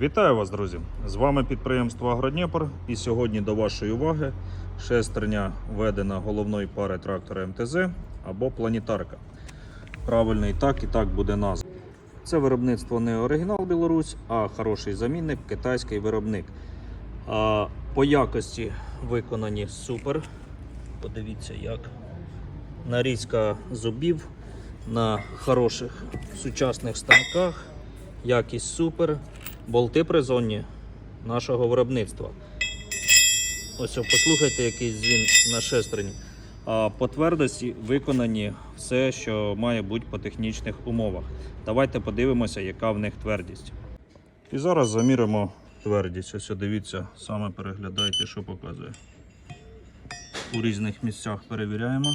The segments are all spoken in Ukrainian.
Вітаю вас, друзі! З вами підприємство Агродніпр. І сьогодні до вашої уваги шестерня введена головної пари трактора МТЗ або планетарка. Правильно і так, і так буде назва. Це виробництво не оригінал Білорусь, а хороший замінник, китайський виробник. А, по якості виконані супер. Подивіться, як нарізка зубів на хороших сучасних станках. Якість супер. Болти призонні нашого виробництва. Ось послухайте, який дзвін на шестерні. По твердості виконані все, що має бути по технічних умовах. Давайте подивимося, яка в них твердість. І зараз заміримо твердість. Ось дивіться, саме переглядайте, що показує. У різних місцях перевіряємо.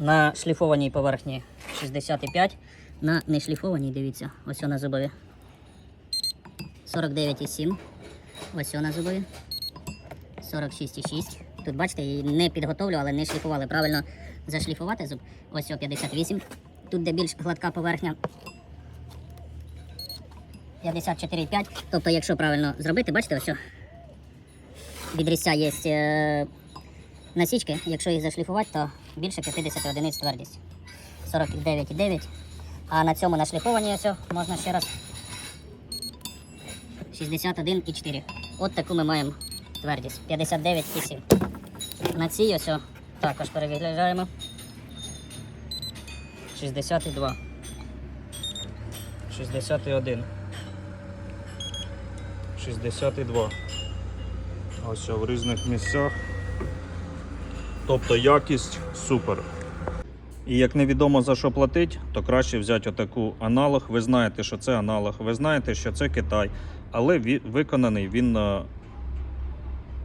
На шліфованій поверхні 65, на нешліфованій, дивіться, ось на зубові. 49,7. Ось на зубові. 46,6. Тут бачите, її не підготовлю, але не шліфували. Правильно зашліфувати зуб. Ось о 58. Тут де більш гладка поверхня. 54,5. Тобто, якщо правильно зробити, бачите, ось від різця є е, насічки, якщо їх зашліфувати, то більше 50 одиниць твердість. 49,9. А на цьому нашліфовані ось можна ще раз 61,4. От таку ми маємо твердість. 59,7. На цій ось також перевіряємо. 62. 61. 62. Ось в різних місцях. Тобто якість супер. І як невідомо за що платить, то краще взяти отаку аналог. Ви знаєте, що це аналог, ви знаєте, що це Китай, але виконаний він е,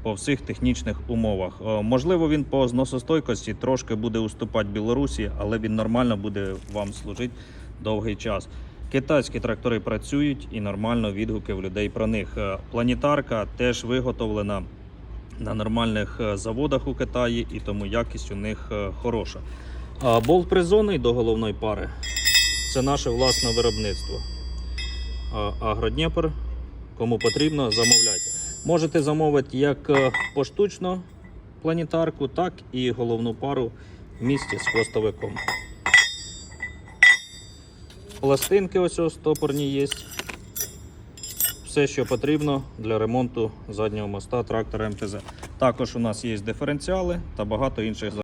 по всіх технічних умовах. Е, Можливо, він по зносостойкості трошки буде уступати Білорусі, але він нормально буде вам служити довгий час. Китайські трактори працюють і нормально відгуки в людей про них. Е, Планетарка теж виготовлена на нормальних е, заводах у Китаї, і тому якість у них е, хороша. А болт призонний до головної пари це наше власне виробництво. Агродніпр, кому потрібно, замовляйте. Можете замовити як е, поштучно планетарку, так і головну пару в місті з хвостовиком. Пластинки ось стопорні є. Все, що потрібно для ремонту заднього моста трактора МТЗ. Також у нас є диференціали та багато інших